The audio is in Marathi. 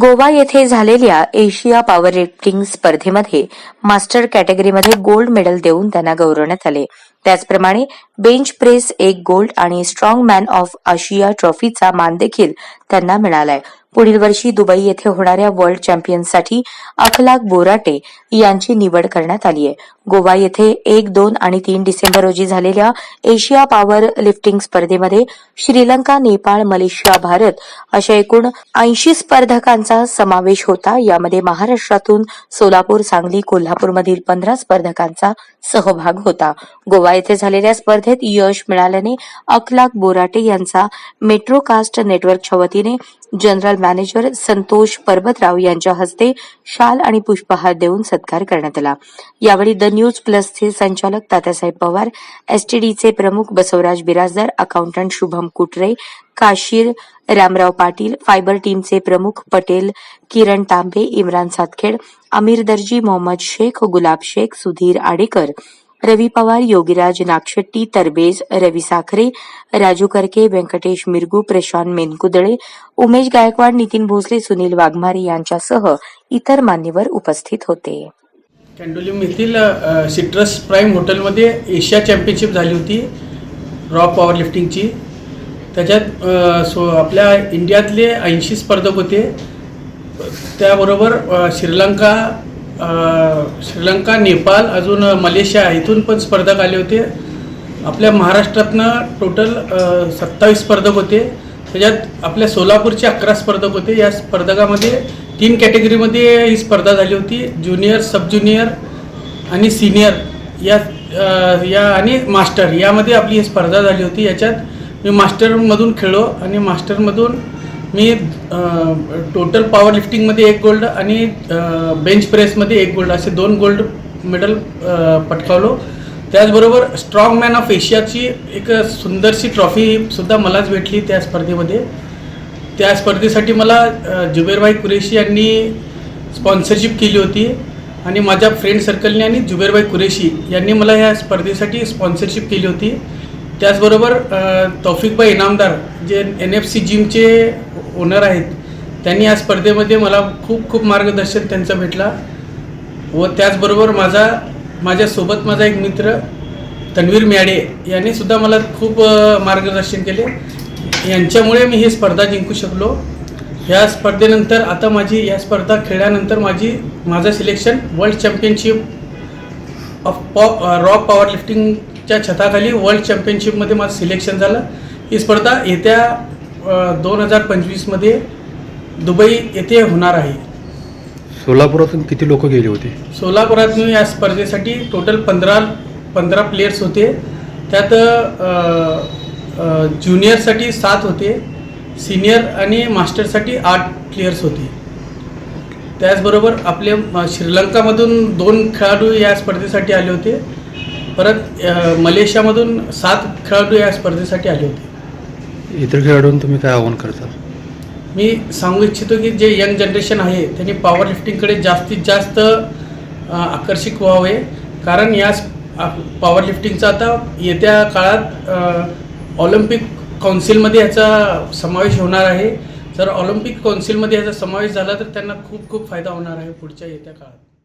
गोवा येथे झालेल्या एशिया पॉवर लिफ्टिंग स्पर्धेमध्ये मास्टर कॅटेगरीमध्ये गोल्ड मेडल देऊन त्यांना गौरवण्यात आले. त्याचप्रमाणे बेंच प्रेस एक गोल्ड आणि स्ट्रॉंग मॅन ऑफ आशिया ट्रॉफीचा मान देखील त्यांना मिळालाय. पुढील वर्षी दुबई येथे होणाऱ्या वर्ल्ड चॅम्पियनसाठी अखलाक बोराटे यांची निवड करण्यात आली आहे. गोवा येथे एक दोन आणि तीन डिसेंबर रोजी झालेल्या एशिया पॉवर लिफ्टिंग स्पर्धेमध्ये श्रीलंका नेपाळ मलेशिया भारत अशा एकूण ऐंशी स्पर्धकांचा समावेश होता. यामध्ये महाराष्ट्रातून सोलापूर सांगली कोल्हापूरमधील पंधरा स्पर्धकांचा सहभाग होता. गोवा येथे झालेल्या स्पर्धेत यश मिळाल्याने अखलाक बोराटे यांचा मेट्रोकास्ट नेटवर्कच्या वतीने जनरल मॅनेजर संतोष परबतराव यांच्या हस्ते शाल आणि पुष्पहार देऊन सत्कार करण्यात आला. यावेळी द न्यूज प्लसचे संचालक तात्यासाहेब पवार एसटीडीचे प्रमुख बसवराज बिराजदार अकाउंटंट शुभम कुटरे काशीर रामराव पाटील फायबर टीमचे प्रमुख पटेल किरण तांबे इम्रान सातखेड अमीर दर्जी मोहम्मद शेख गुलाब शेख सुधीर आडेकर. रवी पवार योगीराज नागशेट्टी तरबेज रवी साखरे राजू करके व्यंकटेश मिरगू प्रशांत मेनकुदळे उमेश गायकवाड नितीन भोसले सुनील वाघमारे यांच्यासह इतर मान्यवर उपस्थित होते. कॅन्डोलिम येथील सिट्रस प्राईम हॉटेलमध्ये एशिया चॅम्पियनशिप झाली होती रॉ पॉवर लिफ्टिंगची त्याच्यात सो आपल्या इंडियातले ऐंशी स्पर्धक होते. त्याबरोबर श्रीलंका श्रीलंका नेपाळ अजून मलेशिया इथून पण स्पर्धक आले होते. आपल्या महाराष्ट्रातनं टोटल सत्तावीस स्पर्धक होते. त्याच्यात आपल्या सोलापूरचे अकरा स्पर्धक होते. या स्पर्धकामध्ये तीन कॅटेगरीमध्ये ही स्पर्धा झाली होती. ज्युनियर सब ज्युनियर आणि सिनियर या या आणि मास्टर यामध्ये आपली ही स्पर्धा झाली होती. याच्यात मी मास्टरमधून खेळलो आणि मास्टरमधून मी टोटल पॉवर लिफ्टिंगमध्ये एक गोल्ड आणि बेंच प्रेसमध्ये एक गोल्ड असे दोन गोल्ड मेडल पटकावलो. त्याचबरोबर स्ट्रॉंग मॅन ऑफ एशियाची एक सुंदरशी ट्रॉफीसुद्धा मलाच भेटली त्या स्पर्धेमध्ये. त्या स्पर्धेसाठी मला जुबेरभाई कुरेशी यांनी स्पॉन्सरशिप केली होती आणि माझ्या फ्रेंड सर्कलने आणि जुबेरभाई कुरेशी यांनी मला ह्या स्पर्धेसाठी स्पॉन्सरशिप केली होती. त्याचबरोबर तौफिकबाई Inamdar J N F C जिमचे owner आहेत त्यांनी या स्पर्धेमध्ये मला खूप खूप मार्गदर्शन त्यांचं भेटला. व त्याचबरोबर माझा माझ्यासोबत माझा एक मित्र तन्वीर म्याडे यांनी सुद्धा मला खूप मार्गदर्शन केले. यांच्यामुळे मी ही स्पर्धा जिंकू शकलो. या स्पर्धेनंतर आता माझी या स्पर्धा खेळल्यानंतर माझी माझं सिलेक्शन वर्ल्ड चॅम्पियनशिप ऑफ पॉ रॉक पॉवर लिफ्टिंगच्या छताखाली वर्ल्ड चॅम्पियनशिपमध्ये माझं सिलेक्शन झालं. ही स्पर्धा येत्या दोन हजार पंचवीसमध्ये दुबई येथे होणार आहे. सोलापुरातून किती लोक गेले होते? सोलापुरात मी या स्पर्धेसाठी टोटल पंधरा पंधरा प्लेयर्स होते. त्यात ज्युनियरसाठी सात होते. सिनियर आणि मास्टरसाठी आठ प्लेयर्स होते. त्याचबरोबर आपले श्रीलंकामधून दोन खेळाडू या स्पर्धेसाठी आले होते. परत मलेशियामधून सात खेळाडू या स्पर्धेसाठी आले होते. इतर खेळाडूंना तुम्ही काय आव्हान करता? मी सांगू इच्छितो की जे यंग जनरेशन आहे त्यांनी पॉवर लिफ्टिंगकडे जास्तीत जास्त आकर्षित व्हावे. कारण या पॉवर लिफ्टिंगचा आता येत्या काळात ऑलिम्पिक काउन्सिलमध्ये याचा समावेश होणार आहे. जर ऑलिम्पिक काउन्सिलमध्ये याचा समावेश झाला तर त्यांना खूप खूप फायदा होणार आहे पुढच्या येत्या काळात.